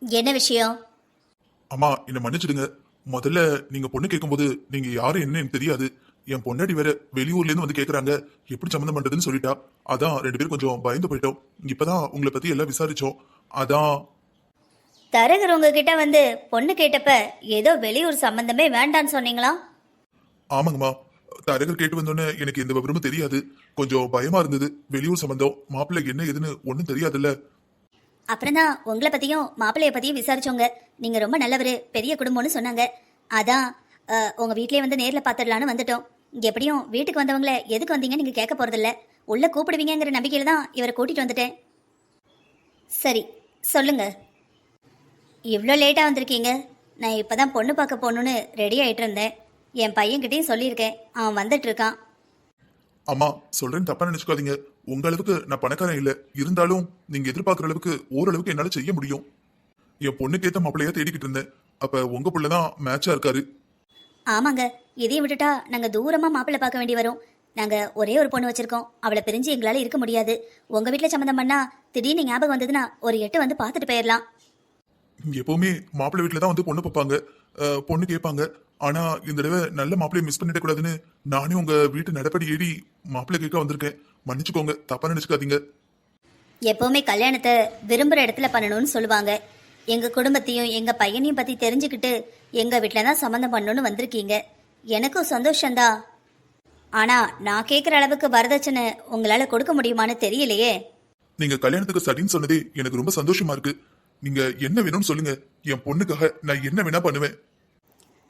என்ன விஷயம்? அம்மா என்ன மன்னிச்சிடுங்க. முதல்ல நீங்க பொண்ணு கேட்கும்போது நீங்க யாரு என்ன எனக்கு தெரியாது. என் பொண்டாடி வேற வெளியூர்ல இருந்து வந்து கேக்குறாங்க. எப்படி சம்மந்தம் பண்றதுன்னு சொல்லிட்டா. அதான் ரெண்டு பேரும் கொஞ்சம் பயந்து போயிட்டோம். இப்பதான் உங்களை பத்தி எல்லாம் விசாரிச்சோம். அதான். தரகர் உங்ககிட்ட வந்து பொண்ணு கேட்டப்ப ஏதோ வெளியூர் சம்பந்தமே வேண்டான்னு சொன்னீங்களா? ஆமாங்கம்மா. தரகர் கேட்டு வந்தோன்னே எனக்கு எந்த விவரமும் தெரியாது. கொஞ்சம் பயமா இருந்தது. வெளியூர் சம்பந்தம். மாப்பிள்ளை என்ன ஏதுன்னு ஒன்றும் தெரியாதுல்ல. அப்புறம் தான் உங்களை பற்றியும் மாப்பிள்ளைய பற்றியும் விசாரிச்சோங்க நீங்கள் ரொம்ப நல்லவர் பெரிய குடும்பம்னு சொன்னாங்க. அதான் உங்கள் வீட்டிலே வந்து நேரில் பார்த்துடலான்னு வந்துட்டோம். எப்படியும் வீட்டுக்கு வந்தவங்கள எதுக்கு வந்தீங்கன்னு நீங்கள் கேட்க போகிறதில்ல உள்ளே கூப்பிடுவீங்கங்கிற நம்பிக்கையில தான் இவரை கூட்டிகிட்டு வந்துட்டேன். சரி சொல்லுங்க. இவ்வளோ லேட்டாக வந்திருக்கீங்க. நான் இப்போ தான் பொண்ணு பார்க்க போகணுன்னு ரெடி ஆகிட்டு இருந்தேன். என் பையன்கிட்டையும் சொல்லியிருக்கேன். அவன் வந்துட்டு இருக்கான். அம்மா சொல்றேன்னு தப்பா நினைச்சுக்காதீங்க. உங்க அளவுக்கு நான் பணக்காரன் இல்ல. இருந்தாலும் நீங்க எதிர்பார்க்குற அளவுக்கு ஓரளவுக்கு என்னால செய்ய முடியும். என் பொண்ணுக்கு ஏத்த மாப்பிள்ளையா தேடிக்கிட்டு இருந்தேன். அப்ப உங்க புள்ள தான் மேட்சா இருக்காரு. ஆமாங்க. இதையும் விட்டுட்டா நாங்கள் தூரமாக மாப்பிள்ளை பார்க்க வேண்டி வரும். நாங்கள் ஒரே ஒரு பொண்ணு வச்சிருக்கோம். அவளை பிரிஞ்சு எங்களால் இருக்க முடியாது. உங்கள் வீட்டில் சம்மந்தம் பண்ணா திடீர்னு ஞாபகம் வந்ததுன்னா ஒரு எட்டு வந்து பார்த்துட்டு போயிடலாம் எப்பவுமே மாப்பிள்ளை வீட்டுல தான் வந்து பொண்ணு பார்ப்பாங்க. பொண்ணு கேட்பாங்க. ஆனா இந்த தடவை நல்ல மாப்பிள்ளைய மிஸ் பண்ணிட கூடாதுன்னு நானே உங்க வீட்டு நடப்படி ஏறி மாப்பிள்ளை கேட்க வந்திருக்கேன். மன்னிச்சுக்கோங்க. தப்பா நினைச்சுக்காதீங்க. எப்பவுமே கல்யாணத்தை விரும்புகிற இடத்துல பண்ணணும்னு சொல்லுவாங்க. எங்கள் குடும்பத்தையும் எங்கள் பையனையும் பற்றி தெரிஞ்சுக்கிட்டு எங்கள் வீட்டில் தான் சம்மந்தம் பண்ணணும்னு வந்திருக்கீங்க. எனக்கும் சந்தோஷம்தான் ஆனால் நான் கேட்குற அளவுக்கு வரதட்சணை உங்களால் கொடுக்க முடியுமான்னு தெரியலையே. நீங்க கல்யாணத்துக்கு சரின்னு சொன்னதே எனக்கு ரொம்ப சந்தோஷமா இருக்கு. நீங்க என்ன வேணும்னு சொல்லுங்க. என் பொண்ணுக்காக நான் என்ன வேணா பண்ணுவேன்.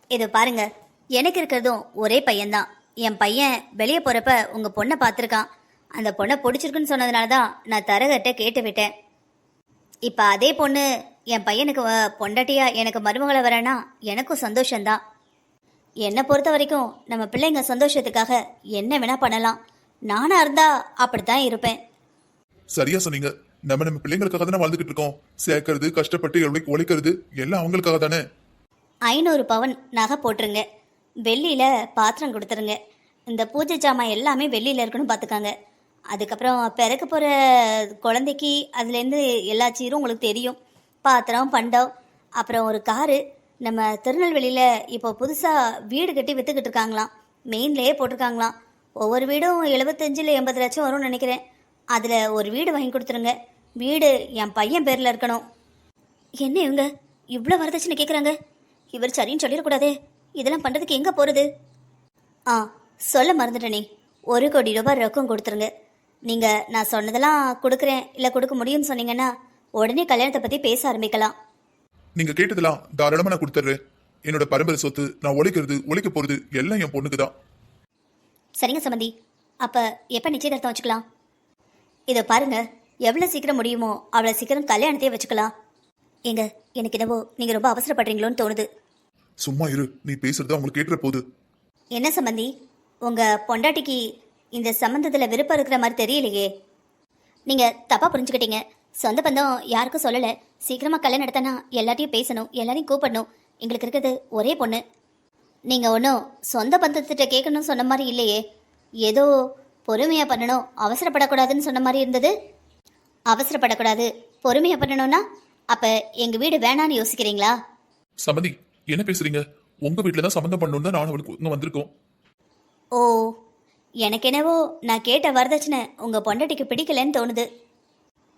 இது பாருங்க. எனக்கு இருக்கிறதும் ஒரே பையன்தான். என் பையன் வெளியே போறப்ப உங்க பொண்ணை பார்த்துருக்கான். அந்த பொண்ணை பிடிச்சிருக்குன்னு சொன்னதுனால தான் நான் தரகர்கிட்ட கேட்டு விட்டேன். இப்போ அதே பொண்ணு என் பையனுக்கு வ- பொண்டாட்டியா எனக்கு மருமகளை வரேன்னா எனக்கும் சந்தோஷம்தான். என்னை பொறுத்த வரைக்கும் நம்ம பிள்ளைங்க சந்தோஷத்துக்காக என்ன வேணா பண்ணலாம். நானா இருந்தா அப்படித்தான் இருப்பேன். சரியா சொன்னீங்க. நம்ம நம்ம பிள்ளைங்களுக்காக தானே வாழ்ந்துகிட்டு இருக்கோம். சேர்க்கறது கஷ்டப்பட்டு உழைக்கிறது எல்லாம் அவங்களுக்காக தானே. ஐநூறு பவன் நகை போட்டுருங்க. வெள்ளியில் பாத்திரம் கொடுத்துருங்க. இந்த பூஜை ஜாமான் எல்லாமே வெள்ளியில் இருக்குன்னு பார்த்துக்காங்க அதுக்கப்புறம் பிறக்க போகிற குழந்தைக்கு அதுலேருந்து எல்லா சீரும் உங்களுக்கு தெரியும். பாத்திரம் பண்டம் அப்புறம் ஒரு காரு. நம்ம திருநெல்வேலியில் இப்போ புதுசாக வீடு கட்டி விற்றுக்கிட்டு இருக்காங்களாம். மெயின்லேயே போட்டிருக்காங்களாம். ஒவ்வொரு வீடும் எழுபத்தஞ்சில் எண்பது லட்சம் வரும்னு நினைக்கிறேன். அதில் ஒரு வீடு வாங்கி கொடுத்துருங்க. வீடு என் பையன் பேரில் இருக்கணும். என்ன இவங்க? இவ்வளோ வரதட்சணை கேட்குறாங்க இவர் சரின்னு சொல்லிடக்கூடாதே. இதெல்லாம் பண்ணுறதுக்கு எங்கே போகிறது ஆ சொல்ல மறந்துட்டேனே. ஒரு கோடி ரூபாய் ரொக்கம் கொடுத்துருங்க. நீங்கள் நான் சொன்னதெல்லாம் கொடுக்குறேன். இல்லை கொடுக்க முடியும்னு சொன்னீங்கன்னா உடனே கல்யாணத்தை பற்றி பேச ஆரம்பிக்கலாம். நீங்க கேட்டதெல்லாம் தாராளமா நான் கொடுத்துட்றேன். என்னோட பரம்பரை சொத்து நான் உழைக்கிறது உழைக்க போறது எல்லாம் என் பொண்ணுக்கு தான் சரிங்க சம்மந்தி அப்போ எப்போ நிச்சயதார்த்தம் வச்சுக்கலாம்? இதை பாருங்க எவ்வளோ சீக்கிரம் முடியுமோ அவ்வளோ சீக்கிரம் கல்யாணத்தையே வச்சுக்கலாம். ஏங்க எனக்கு என்னவோ நீங்கள் ரொம்ப அவசரப்படுறீங்களோன்னு தோணுது. சும்மா இரு நீ பேசுறது அவங்களுக்கு கேட்டுற போது. என்ன சம்பந்தி? உங்க பொண்டாட்டிக்கு இந்த சம்பந்தத்துல விருப்பம் இருக்கிற மாதிரி தெரியலையே. நீங்க தப்பா புரிஞ்சுக்கிட்டீங்க. சொந்த பந்தம் யாருக்கும் சொல்லல. சீக்கிரமா கல்யாணம் நடத்தினா எல்லாத்தையும் பேசணும் எல்லாரையும் கூப்பிடணும். எங்களுக்கு இருக்கிறது ஒரே பொண்ணு. நீங்க ஒன்றும் சொந்த பந்தத்திட்ட கேட்கணும்னு சொன்ன மாதிரி இல்லையே. ஏதோ பொறுமையா பண்ணணும் அவசரப்படக்கூடாதுன்னு சொன்ன மாதிரி இருந்தது. அவசரப்படக்கூடாது பொறுமையா பண்ணணும்னா அப்ப எங்க வீடு வேணான்னு யோசிக்கிறீங்களா? சமதி என்ன பேசுறீங்க? உங்க வீட்டுல தான் சம்மந்தம் பண்ணணும் தான் நான் அவளுக்கு இங்க வந்திருக்கோம். ஓ எனக்கு என்னவோ நான் கேட்ட வரதட்சணை உங்கள் பொண்டாட்டிக்கு பிடிக்கலன்னு தோணுது.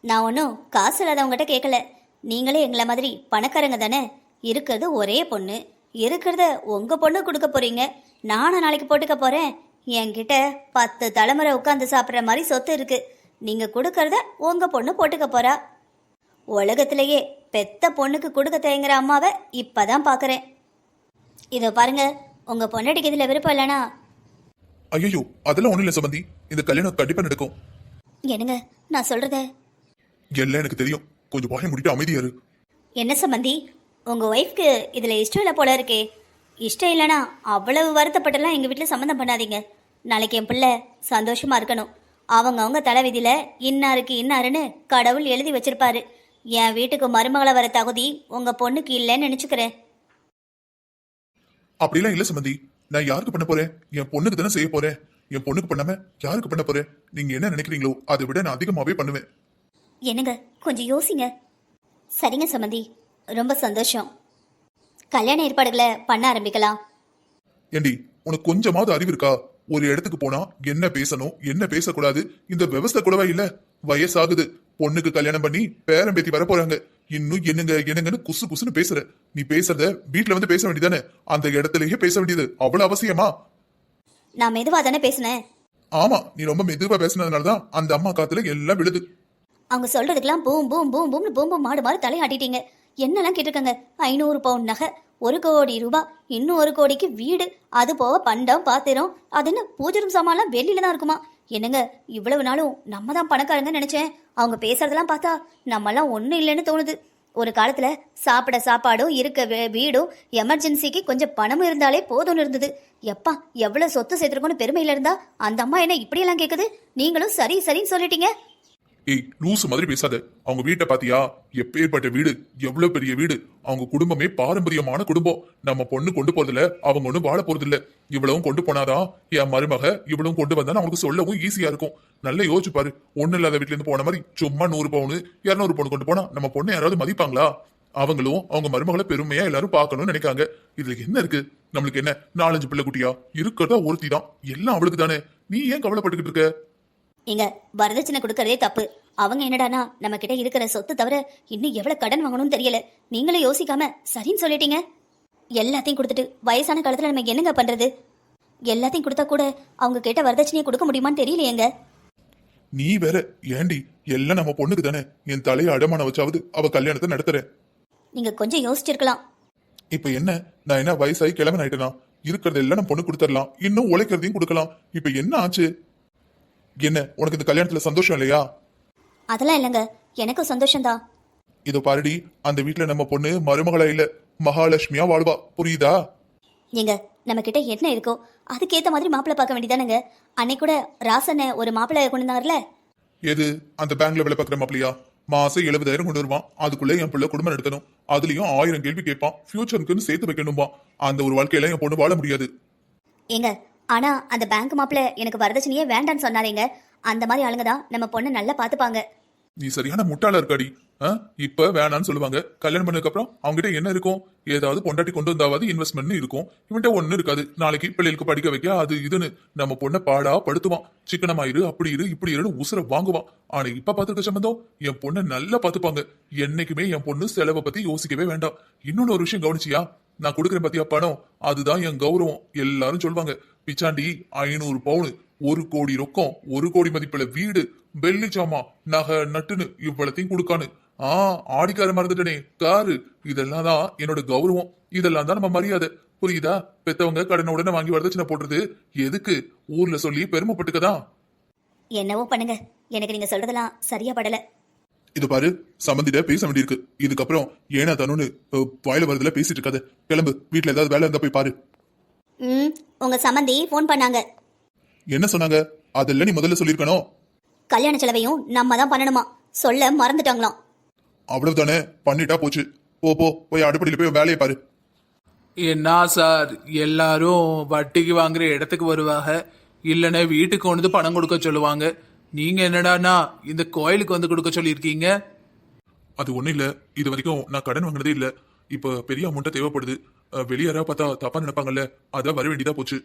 நான் ஒன்றும் காசு இல்லாதவங்ககிட்ட கேட்கல நீங்களே எங்களை மாதிரி பணக்காரங்க தானே? இருக்கிறது ஒரே பொண்ணு. இருக்கிறத உங்கள் பொண்ணு கொடுக்க போறீங்க. நானும் நாளைக்கு போட்டுக்க போகிறேன் என்கிட்ட பத்து தலைமுறை உட்காந்து சாப்பிட்ற மாதிரி சொத்து இருக்கு. நீங்கள் கொடுக்கறத உங்கள் பொண்ணு போட்டுக்க போறா. உலகத்திலேயே பெத்த பொண்ணுக்கு கொடுக்க தயங்குற அம்மாவை இப்பதான் பார்க்குறேன் இதோ பாருங்க உங்கள் பொண்டாட்டிக்கு இதில் விருப்பம் இல்லைனா ஐயோ அதெல்லாம் ஒண்ணும் இல்ல சம்பந்தி. இந்த கல்யாணம் கண்டிப்பா நடக்கும். என்னங்க நான் சொல்றத? எல்லாம் எனக்கு தெரியும். கொஞ்சம் வாயை முடிட்டு அமைதியா இரு. என்ன சம்பந்தி உங்க ஒய்ஃப்க்கு இதுல இஷ்டம் இல்லை போல இருக்கே. இஷ்டம் இல்லைனா அவ்வளவு வருத்தப்பட்டெல்லாம் எங்க வீட்டில் சம்மந்தம் பண்ணாதீங்க. நாளைக்கு என் பிள்ளை சந்தோஷமா இருக்கணும். அவங்க அவங்க தலைவிதியில இன்னாருக்கு இன்னாருன்னு கடவுள் எழுதி வச்சிருப்பாரு. என் வீட்டுக்கு மருமகளை வர தகுதி உங்க பொண்ணுக்கு இல்லைன்னு நினைச்சுக்கிறேன். அப்படிலாம் இல்ல சம்பந்தி நான் யாருக்கு பண்ண போறேன்? என் பொண்ணுக்கு தானே செய்ய போறேன். என் பொண்ணுக்கு பண்ணாம யாருக்கு பண்ண போறேன்? நீங்க என்ன நினைக்கிறீங்களோ அதை விட நான் அதிகமாவே பண்ணுவேன். என்னங்க கொஞ்சம் யோசிங்க. சரிங்க சம்மந்தி ரொம்ப சந்தோஷம். கல்யாண ஏற்பாடுகளை பண்ண ஆரம்பிக்கலாம். ஏண்டி உனக்கு கொஞ்சமாவது அறிவு இருக்கா? ஒரு இடத்துக்கு போனா என்ன பேசணும் என்ன பேசக்கூடாது? இந்த விவசாய கூடவா இல்ல. வயசாகுது. பொண்ணுக்கு கல்யாணம் பண்ணி பேரன் பேத்தி வர போறாங்க இன்னும் என்னங்க என்னங்கன்னு குசு குசுன்னு பேசுற. நீ பேசுறத வீட்ல வந்து பேச வேண்டியதானே? அந்த இடத்துலயே பேச வேண்டியது அவ்வளவு அவசியமா? நான் மெதுவாக தானே பேசினேன். ஆமா நீ ரொம்ப மெதுவா பேசுனதுனாலதான் அந்த அம்மா காத்துல எல்லாம் விழுது. அவங்க சொல்றதுக்கெல்லாம் பூம் பூம் பூம் பூம்னு பூம் பூம் மாடு மாடு தலையாட்டிட்டீங்க. என்னெல்லாம் கேட்டிருக்காங்க? ஐநூறு பவுன் நகை ஒரு கோடி ரூபாய் இன்னும் ஒரு கோடிக்கு வீடு அது போக பண்டம் பாத்திரம் அது என்ன பூஜை ரூம் சாமான்லாம் வெளியில தான் இருக்குமா? என்னங்க இவ்வளவு நாளும் நம்ம தான் பணக்காரங்க நினைச்சேன். அவங்க பேசுறதெல்லாம் பார்த்தா நம்மலாம் ஒன்றும் இல்லைன்னு தோணுது. ஒரு காலத்துல சாப்பிட சாப்பாடும் இருக்க வீடும் எமர்ஜென்சிக்கு கொஞ்சம் பணமும் இருந்தாலே போதும்னு இருந்தது. எப்பா எவ்வளவு சொத்து சேர்த்துருக்கோன்னு பெருமையில இருந்தா அந்த அம்மா என்ன இப்படியெல்லாம் கேட்குது நீங்களும் சரி சரின்னு சொல்லிட்டீங்க. ஏய் லூசு மாதிரி பேசாத. அவங்க வீட்டை பாத்தியா? எப்பேற்பட்ட வீடு? எவ்வளவு பெரிய வீடு? அவங்க குடும்பமே பாரம்பரியமான குடும்பம். நம்ம பொண்ணு கொண்டு போறதுல அவங்க ஒண்ணும் வாழ போறது இல்ல இவ்வளவும் கொண்டு போனாதான் என் மருமக இவ்வளவும் கொண்டு வந்தா அவங்களுக்கு சொல்லவும் ஈஸியா இருக்கும். நல்லா யோசிச்சு பாரு. ஒண்ணு இல்லாத வீட்ல இருந்து போன மாதிரி சும்மா நூறு பவுனு இருநூறு பவுன் கொண்டு போனா நம்ம பொண்ணு யாராவது மதிப்பாங்களா? அவங்களும் அவங்க மருமகளை பெருமையா எல்லாரும் பார்க்கணும்னு நினைக்காங்க. இதுல என்ன இருக்கு? நம்மளுக்கு என்ன? நாலஞ்சு பிள்ளை குட்டியா? இருக்கிறதா ஒருத்தி தான் எல்லாம் அவளுக்கு தானே நீ ஏன் கவலைப்பட்டுக்கிட்டு இருக்க? ஏங்க வரதட்சணை கொடுக்கறதே தப்பு. அவங்க என்னடானா நம்ம கிட்ட இருக்கிற சொத்து தவிர இன்னும் எவ்வளவு கடன் வாங்கணும்னு தெரியல. நீங்களும் யோசிக்காம சரின்னு சொல்லிட்டீங்க. எல்லாத்தையும் கொடுத்துட்டு வயசான காலத்துல நம்ம என்னங்க பண்றது? எல்லாத்தையும் கொடுத்தா கூட அவங்க கேட்ட வரதட்சணையை கொடுக்க முடியுமான்னு தெரியலையேங்க. நீ வேற ஏண்டி? எல்லாம் நம்ம பொண்ணுக்கு தானே. என் தலையை அடமான வச்சாவது அவ கல்யாணத்தை நடத்துறேன். நீங்க கொஞ்சம் யோசிச்சிருக்கலாம். இப்ப என்ன? நான் என்ன வயசாகி கிழமை ஆயிட்டேனா இருக்கிறது எல்லாம் நம்ம பொண்ணு கொடுத்துடலாம். இன்னும் உழைக்கிறதையும் கொடுக்கலாம். இப்ப என்ன ஆச்சு? என்ன உனக்கு இந்த கல்யாணத்துல சந்தோஷம் இல்லையா? அதெல்லாம் இல்லைங்க. எனக்கும் சந்தோஷம்தான். இதோ பாருடி அந்த வீட்ல நம்ம பொண்ணு மருமகளா இல்ல மகாலட்சுமியா வாழ்வா. புரியுதா? ஏங்க நம்ம கிட்ட என்ன இருக்கோ அதுக்கேத்த மாதிரி மாப்பிள்ளை பார்க்க வேண்டியதானங்க. அன்னைக்கு கூட ராசனை ஒரு மாப்பிள்ளை கொண்டு வந்தார்ல? எது? அந்த பேங்க்ல வேலை பார்க்குற மாப்பிளையா மாசம் எழுபதாயிரம் கொண்டு வருவான். அதுக்குள்ள என் பிள்ளை குடும்பம் நடத்தணும் அதுலயும் ஆயிரம் கேள்வி கேட்பான். ஃபியூச்சருக்குன்னு சேர்த்து வைக்கணும்பா அந்த ஒரு வாழ்க்கையில என் பொண்ணு வாழ முடியாது. ஏங்க ஆனா அந்த பேங்க் மாப்பிள்ள எனக்கு வரதட்சணையே வேண்டான்னு சொன்னாரேங்க. அந்த மாதிரி ஆளுங்க தான் நம்ம பொண்ணை நல்லா பார்த்துப்பாங்க. நீ சரியான முட்டாள இருக்காடி. ஆ? இப்ப வேணான்னு சொல்லுவாங்க. கல்யாணம் பண்ணதுக்கு அப்புறம் அவங்ககிட்ட என்ன இருக்கும்? ஏதாவது பொண்டாட்டி கொண்டு வந்தாவது இன்வெஸ்ட்மெண்ட் இருக்கும். இவன்ட்ட ஒண்ணு இருக்காது. நாளைக்கு பிள்ளைகளுக்கு படிக்க வைக்க அது இதுன்னு நம்ம பொண்ணை பாடா படுத்துவான். சிக்கனமாயிரு அப்படி இரு இப்படி இருன்னு உசுர வாங்குவான். ஆனா இப்ப பாத்துருக்க சம்பந்தம் என் பொண்ணை நல்லா பாத்துப்பாங்க என்னைக்குமே என் பொண்ணு செலவை பத்தி யோசிக்கவே வேண்டாம். இன்னொன்னு ஒரு விஷயம் கவனிச்சியா? நான் கொடுக்குறேன் பாத்தியா? பணம். அதுதான் என் கௌரவம். எல்லாரும் சொல்லுவாங்க பிச்சாண்டி ஐநூறு பவுனு ஒரு கோடி ரொக்கம் ஒரு கோடி மதிப்புல வீடு வெள்ளி சாமா நகை நட்டுன்னு இவ்வளத்தையும் கொடுக்கானு ஆ ஆடிக்கார மறந்துட்டனே காரு. இதெல்லாம் தான் என்னோட கௌரவம். இதெல்லாம் தான் நம்ம மரியாதை. புரியுதா? பெத்தவங்க கடனை உடனே வாங்கி வரதட்சணை போடுறது எதுக்கு? ஊர்ல சொல்லி பெருமைப்பட்டுக்கதான் என்னவோ பண்ணுங்க. எனக்கு நீங்க சொல்றதெல்லாம் சரியா படல. இது பாரு சம்மந்திட்ட பேச வேண்டியிருக்கு. இதுக்கப்புறம் ஏனா தனுன்னு அஹ், வாயில வரதுல பேசிட்டு இருக்காது. கிளம்பு. வீட்ல ஏதாவது வேலை இருந்தா போய் பாரு. ம் உங்க சம்மந்தி ஃபோன் பண்ணாங்க. என்ன சொன்னாங்க? அதெல்லாம் நீ முதல்ல சொல்லியிருக்கணும். கல்யாண செலவையும் நம்ம தான் பண்ணணுமா? சொல்ல மறந்துட்டாங்களாம். அவ்வளவுதானே? பண்ணிட்டா போச்சு. போ போ போய் அடுப்படியில போய் வேலையை பாரு. என்ன சார்? எல்லாரும் வட்டிக்கு வாங்குற இடத்துக்கு வருவாங்க. இல்லைன்னா வீட்டுக்கு கொண்டு வந்து பணம் கொடுக்க சொல்லுவாங்க. நீங்க என்னடான்னா இந்த கோயிலுக்கு வந்து கொடுக்க சொல்லியிருக்கீங்க? அது ஒண்ணும் இல்ல. இது வரைக்கும் நான் கடன் வாங்கினதே இல்ல. இப்ப பெரிய அமௌண்ட்டா தேவைப்படுது. அஹ், வெளிய யாராவது பார்த்தா தப்பா நினைப்பாங்கல்ல. அதான் வர வேண்டியதா போச்சு.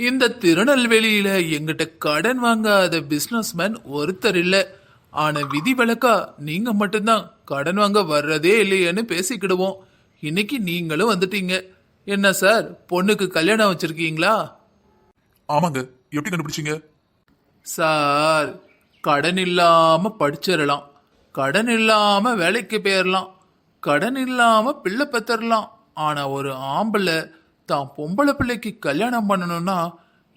இந்த திருநெல்வேலியில எங்கிட்ட கடன் வாங்காத பிசினஸ்மேன் ஒருத்தர் இல்ல. ஆனா விதி விலக்கா நீங்க மட்டும்தான் கடன் வாங்க வர்றதே இல்லையேன்னு பேசிக்கிடுவோம். இன்னைக்கு நீங்களும் வந்துட்டீங்க. என்ன சார் பொண்ணுக்கு கல்யாணம் வச்சிருக்கீங்களா? ஆமாங்க. எப்படி கண்டுபிடிச்சீங்க? சார் கடன் இல்லாம படிச்சிடலாம் கடன் இல்லாம வேலைக்கு போயிடலாம் கடன் இல்லாம பிள்ளை பெத்தரலாம். ஆனா ஒரு ஆம்பளை தான் பொம்பளை பிள்ளைக்கு கல்யாணம் பண்ணணும்னா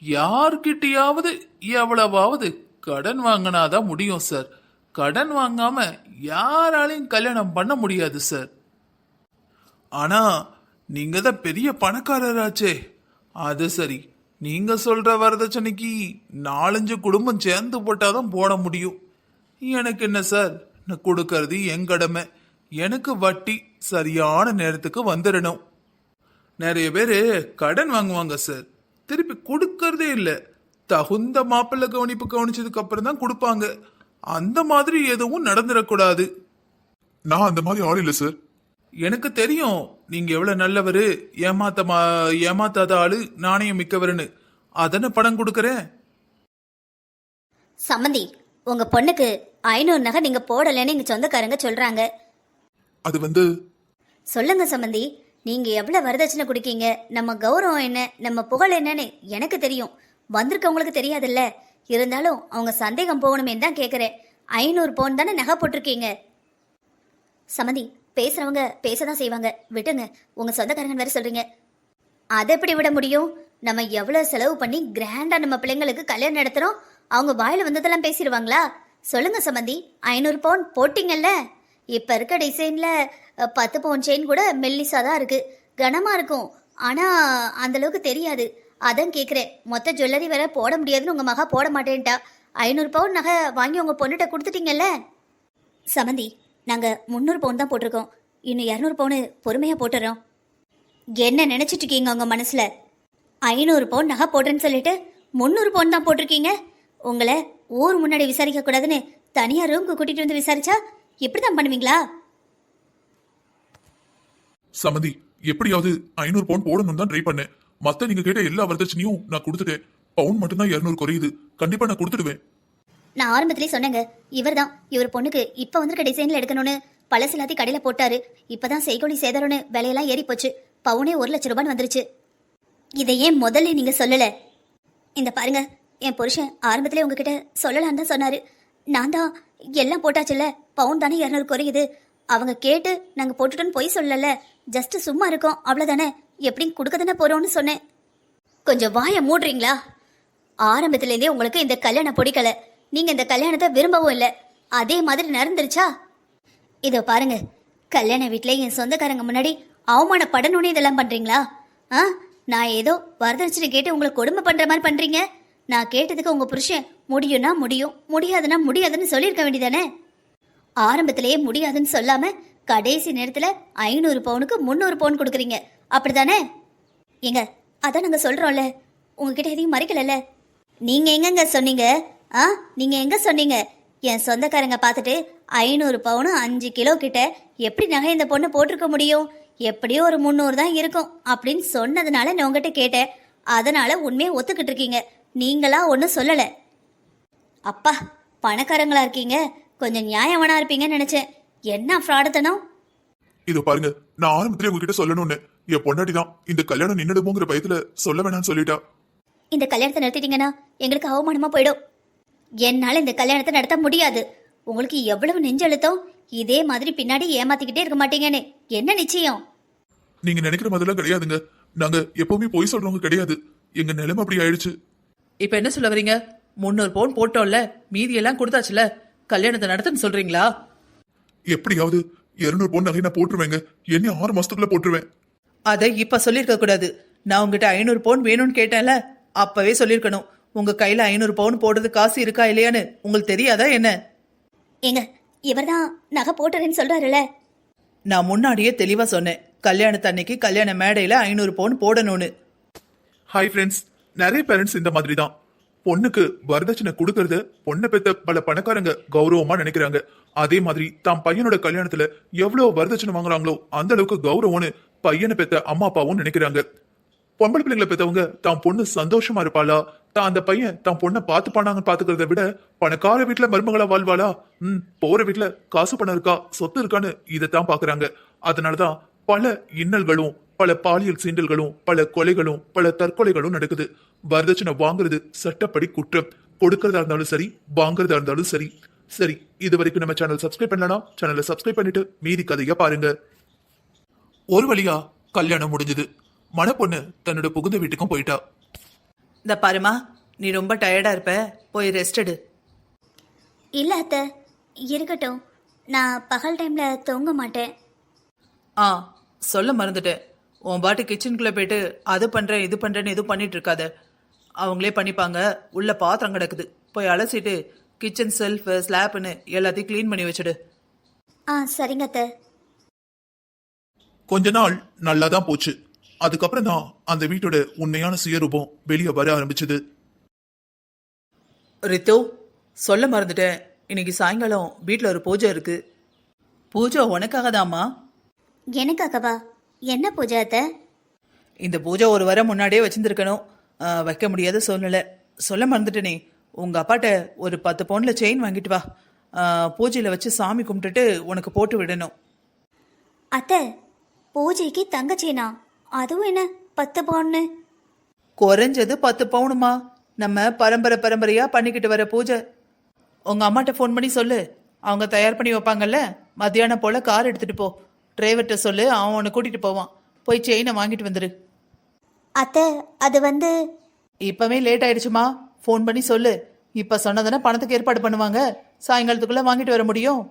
யார்கிட்டயாவது எவ்வளவாவது கடன் வாங்கினாதான் முடியும் சார் கடன் வாங்காம யாராலையும் கல்யாணம் பண்ண முடியாது சார் ஆனா நீங்க தான் பெரிய பணக்காரராச்சே. அது சரி. நீங்க சொல்ற வரதட்சணைக்கு நாலஞ்சு குடும்பம் சேர்ந்து போட்டாதான் போட முடியும். எனக்கு என்ன சார் நான் கொடுக்கறது என் கடமை. எனக்கு வட்டி சரியான நேரத்துக்கு வந்துடணும் நிறைய பேர் கடன் வாங்குவாங்க சார் திருப்பி கொடுக்கறதே இல்லை. தகுந்த மாப்பிள்ளை கவனிப்பு கவனிச்சதுக்கு அப்புறம் தான் கொடுப்பாங்க. அந்த மாதிரி எதுவும் நடந்துடக்கூடாது. நான் அந்த மாதிரி ஆள் இல்ல சார் எனக்கு தெரியும். நீங்க எவ்வளவு நல்லவரு ஏமாத்த மா- ஏமாத்தாத ஆளு நாணயம் மிக்கவருன்னு. அதன பணம் கொடுக்கறேன். சம்மந்தி உங்க பொண்ணுக்கு ஐநூறு நகை நீங்க போடலைன்னு எங்க சொந்தக்காரங்க சொல்றாங்க. அது வந்து சொல்லுங்க சம்மந்தி நீங்க எவ்வளவு வரதட்சணை குடிக்கீங்க? நம்ம கௌரவம் என்ன? நம்ம புகழ் என்னன்னு எனக்கு தெரியும். வந்திருக்கவங்களுக்கு தெரியாதுல்ல. இருந்தாலும் அவங்க சந்தேகம் போகணுமே தான் கேட்குறேன் ஐநூறு பவுன் தானே நகை போட்டிருக்கீங்க. சம்மந்தி பேசுறவங்க பேசதான் செய்வாங்க. விட்டுங்க உங்க சொந்தக்காரங்க வேற சொல்றீங்க. அதை எப்படி விட முடியும்? நம்ம எவ்வளவு செலவு பண்ணி கிராண்டா நம்ம பிள்ளைங்களுக்கு கல்யாணம் நடத்துறோம்? அவங்க வாயில வந்ததெல்லாம் பேசிடுவாங்களா? சொல்லுங்க சமந்தி. ஐநூறு பவுன் போட்டிங்கல்ல? இப்ப இருக்க டிசைன்ல பத்து பவுன் செயின் கூட மெல்லிசா தான் இருக்கு. கனமா இருக்கும். ஆனா அந்த அளவுக்கு தெரியாது. அதான் கேக்குறேன். மொத்த ஜுவல்லரி வேற போட முடியாதுன்னு உங்க மகா போட மாட்டேன்ட்டா. ஐநூறு பவுன் நகை வாங்கி உங்க பொண்ணுகிட்ட கொடுத்துட்டீங்கல்ல? சமந்தி நாங்க முந்நூறு பவுன் தான் போட்டிருக்கோம். இன்னும் இரநூறு பவுன் பொறுமையா போட்டுறோம். என்ன நினைச்சிட்டு இருக்கீங்க உங்க மனசுல? ஐநூறு பவுன் நகை போடுறேன்னு சொல்லிட்டு முந்நூறு பவுன் தான் போட்டிருக்கீங்க? உங்களை ஊர் முன்னாடி விசாரிக்க கூடாதுன்னு தனியா ரூம்க்கு கூட்டிட்டு வந்து விசாரிச்சா இப்படிதான் பண்ணுவீங்களா? சமந்தி எப்படியாவது ஐநூறு பவுன் போடணும் தான் ட்ரை பண்ணேன். மத்த நீங்க கேட்ட எல்லா வரதட்சணையும் நான் கொடுத்துட்டேன். பவுன் மட்டும்தான் இருநூறு குறையுது. கண்டிப்பா நான் கொடுத்துடுவேன். நான் ஆரம்பத்திலே சொன்னேங்க இவர்தான். இவர் பொண்ணுக்கு இப்ப வந்திருக்க டிசைன்ல எடுக்கணும்னு பழசு எல்லாத்தையும் கடையில போட்டாரு. இப்பதான் செய்கொலி சேதாரம்னு விலையெல்லாம் ஏறி போச்சு. பவுனே ஒரு லட்ச ரூபான்னு வந்துருச்சு. இதை ஏன் முதல்ல நீங்க சொல்லல? இந்த பாருங்க என் புருஷன் ஆரம்பத்திலே உங்ககிட்ட சொல்லலான்னு தான் சொன்னாரு. நான் தான் எல்லாம் போட்டாச்சுல்ல? பவுன் தானே இரநூறு குறையுது. அவங்க கேட்டு நாங்கள் போட்டுட்டோன்னு பொய் சொல்லல. ஜஸ்ட் சும்மா இருக்கோம். அவ்வளோதானே எப்படியும் கொடுக்க தானே போகிறோம்னு சொன்னேன். கொஞ்சம் வாயை மூடுறீங்களா? ஆரம்பத்துலேருந்தே உங்களுக்கு இந்த கல்யாணம் பிடிக்கல. நீங்கள் இந்த கல்யாணத்தை விரும்பவும் இல்லை. அதே மாதிரி நடந்துருச்சா? இதோ பாருங்க. கல்யாண வீட்டில் என் சொந்தக்காரங்க முன்னாடி அவமானப்படணும்னு இதெல்லாம் பண்ணுறீங்களா ஆ? நான் ஏதோ வரதட்சணை கேட்டு உங்களை கொடுமை பண்ணுற மாதிரி பண்ணுறீங்க நான் கேட்டதுக்கு உங்கள் புருஷன் முடியும்னா முடியும் முடியாதுன்னா முடியாதுன்னு சொல்லியிருக்க வேண்டியதானே? ஆரம்பத்திலேயே முடியாதுன்னு சொல்லாம கடைசி நேரத்துல ஐநூறு பவுனுக்கு முந்நூறு பவுன் கொடுக்குறீங்க. அப்படிதானே ஏங்க அதான் நாங்க சொல்றோம்ல. உங்ககிட்ட எதையும் மறைக்கலல்ல? நீங்க எங்கங்க சொன்னீங்க? ஆ நீங்க எங்க சொன்னீங்க? என் சொந்தக்காரங்க பார்த்துட்டு ஐநூறு பவுனு அஞ்சு கிலோ கிட்ட எப்படி நகை இந்த பொண்ணு போட்டிருக்க முடியும்? எப்படியோ ஒரு முந்நூறு தான் இருக்கும் அப்படின்னு சொன்னதுனால நான் உங்ககிட்ட கேட்டேன். அதனால உண்மையை ஒத்துக்கிட்டு இருக்கீங்க. நீங்களா ஒன்றும் சொல்லலை. அப்பா பணக்காரங்களா இருக்கீங்க. கொஞ்சம் நியாயமானா இருப்பீங்கன்னு நினைச்சேன். என்ன ஃப்ராடுத்தனம்? இதோ பாருங்க நான் ஆரம்பத்திலே உங்ககிட்ட சொல்லணும்னு. என் பொண்டாட்டி தான் இந்த கல்யாணம் நின்னுடுமோங்கிற பயத்துல சொல்ல வேணாம்னு சொல்லிட்டா. இந்த கல்யாணத்தை நடத்திட்டீங்கன்னா எங்களுக்கு அவமானமா போயிடும். என்னால இந்த கல்யாணத்தை நடத்த முடியாது. உங்களுக்கு எவ்வளவு நெஞ்செழுத்தம்? இதே மாதிரி பின்னாடி ஏமாத்திக்கிட்டே இருக்க மாட்டீங்கன்னு. என்ன நிச்சயம்? நீங்க நினைக்கிற மாதிரிலாம் கிடையாதுங்க. நாங்க எப்பவுமே பொய் சொல்றவங்க கிடையாது. எங்க நிலைமை அப்படி ஆயிடுச்சு. இப்ப என்ன சொல்ல வரீங்க முன்னூறு பவுன் போட்டோம்ல மீதி எல்லாம் கொடுத்தாச்சுல. கல்யாணத்தை நடத்துன்னு சொல்றீங்களா? எப்படியாவது இருநூறு பவுன் நகை நான் போட்டுருவேங்க. என்ன ஆறு மாசத்துக்குள்ள போட்டுருவேன். அதை இப்ப சொல்லிருக்க கூடாது. நான் உங்ககிட்ட ஐநூறு பவுன் வேணும்னு கேட்டேன்ல அப்பவே சொல்லிருக்கணும். உங்க கையில ஐநூறு பவுன் போடுறது காசு இருக்கா இல்லையான்னு உங்களுக்கு தெரியாதா என்ன? ஏங்க இவர்தான் நகை போட்டுறேன்னு சொல்றாருல்ல. நான் முன்னாடியே தெளிவா சொன்னேன். கல்யாணத்தன்னைக்கு கல்யாண மேடையில ஐநூறு பவுன் போடணும்னு. ஹாய் ஃப்ரெண்ட்ஸ் நிறைய பேரண்ட்ஸ் இந்த மாதிரி தான் பொண்ணுக்கு வரதட்சணை கொடுக்கறத பொண்ணை பெத்த பல பணக்காரங்க கௌரவமா நினைக்கிறாங்க. அதே மாதிரி தாம் பையனோட கல்யாணத்துல எவ்வளவு வரதட்சணை வாங்குறாங்களோ அந்த அளவுக்கு கௌரவம்னு பையனை பெத்த அம்மா அப்பாவும் நினைக்கிறாங்க. பொம்பளை பிள்ளைங்களை பெத்தவங்க தான் பொண்ணு சந்தோஷமா இருப்பாளா? தான் அந்த பையன் தான் பொண்ணை பார்த்து பண்ணாங்கன்னு பாத்துக்கிறத விட பணக்கார வீட்டுல மருமகளா வாழ்வாளா? ம் போற வீட்டுல காசு பணம் இருக்கா? சொத்து இருக்கான்னு இதைத்தான் பாக்குறாங்க அதனாலதான் பல இன்னல்களும் பல பாலியல் சீண்டல்களும் பல கொலைகளும் பல தற்கொலைகளும் நடக்குது. வரதட்சணை வாங்குறது சட்டப்படி குற்றம். கொடுக்கறதா இருந்தாலும் சரி வாங்குறதா இருந்தாலும் சரி. சரி இது வரைக்கும் நம்ம சேனல் சப்ஸ்கிரைப் பண்ணலாம் சேனலை சப்ஸ்கிரைப் பண்ணிட்டு மீதி கதைய பாருங்க. ஒரு வழியா கல்யாணம் முடிஞ்சது. மணப்பொண்ணு தன்னோட புகுந்த வீட்டுக்கும் போயிட்டா. இந்த பாருமா நீ ரொம்ப டயர்டா இருப்ப. போய் ரெஸ்ட் எடு. இல்ல அத்தை இருக்கட்டும். நான் பகல் டைம்ல தூங்க மாட்டேன். ஆ சொல்ல மறந்துட்டேன். உன் பாட்டு கிச்சனுக்குள்ள போயிட்டு அது பண்றேன் இது பண்றேன்னு எதுவும் பண்ணிட்டு இருக்காத. அவங்களே பண்ணிப்பாங்க. உள்ள பாத்திரம் கிடக்குது. போய் அலசிட்டு கிச்சன் செல்ஃப் ஸ்லாப்னு எல்லாத்தையும் க்ளீன் பண்ணி வச்சுடு. ஆ சரிங்க அத்தை. கொஞ்ச நாள் நல்லா தான் போச்சு. அதுக்கப்புறம் தான் அந்த வீட்டோட உண்மையான சுயரூபம் வெளியே வர ஆரம்பிச்சது. ரித்து சொல்ல மறந்துட்டேன். இன்னைக்கு சாயங்காலம் வீட்டில் ஒரு பூஜை இருக்கு. பூஜை உனக்காக தாம்மா? எனக்காகவா? என்ன பூஜை அத்தை? இந்த பூஜை ஒரு வாரம் முன்னாடியே வச்சிருந்துருக்கணும். வைக்க முடியாத சூழ்நிலை. சொல்ல மறந்துட்டேனே. உங்க அப்பாட்ட ஒரு பத்து பவுன்ல செயின் வாங்கிட்டு வா. பூஜையில வச்சு சாமி கும்பிட்டுட்டு உனக்கு போட்டு விடணும். அத்தை பூஜைக்கு தங்கச்சேனா அதுவும் என்ன பத்து பவுன்னு? குறைஞ்சது பத்து பவுனுமா? நம்ம பரம்பரை பரம்பரையா பண்ணிக்கிட்டு வர பூஜை. உங்க அம்மாட்ட ஃபோன் பண்ணி சொல்லு. அவங்க தயார் பண்ணி வைப்பாங்கல்ல? மத்தியானம் போல கார் எடுத்துட்டு போ. டிரைவர்கிட்ட சொல்லு அவன் உன்னை கூட்டிட்டு போவான். போய் செயினை வாங்கிட்டு வந்துரு. அத்தை அது வந்து இப்பவே லேட் ஆயிடுச்சுமா? ஃபோன் பண்ணி சொல்லு. இப்ப சொன்னதானே பணத்துக்கு ஏற்பாடு பண்ணுவாங்க. சாயங்காலத்துக்குள்ள வாங்கிட்டு வர முடியும்.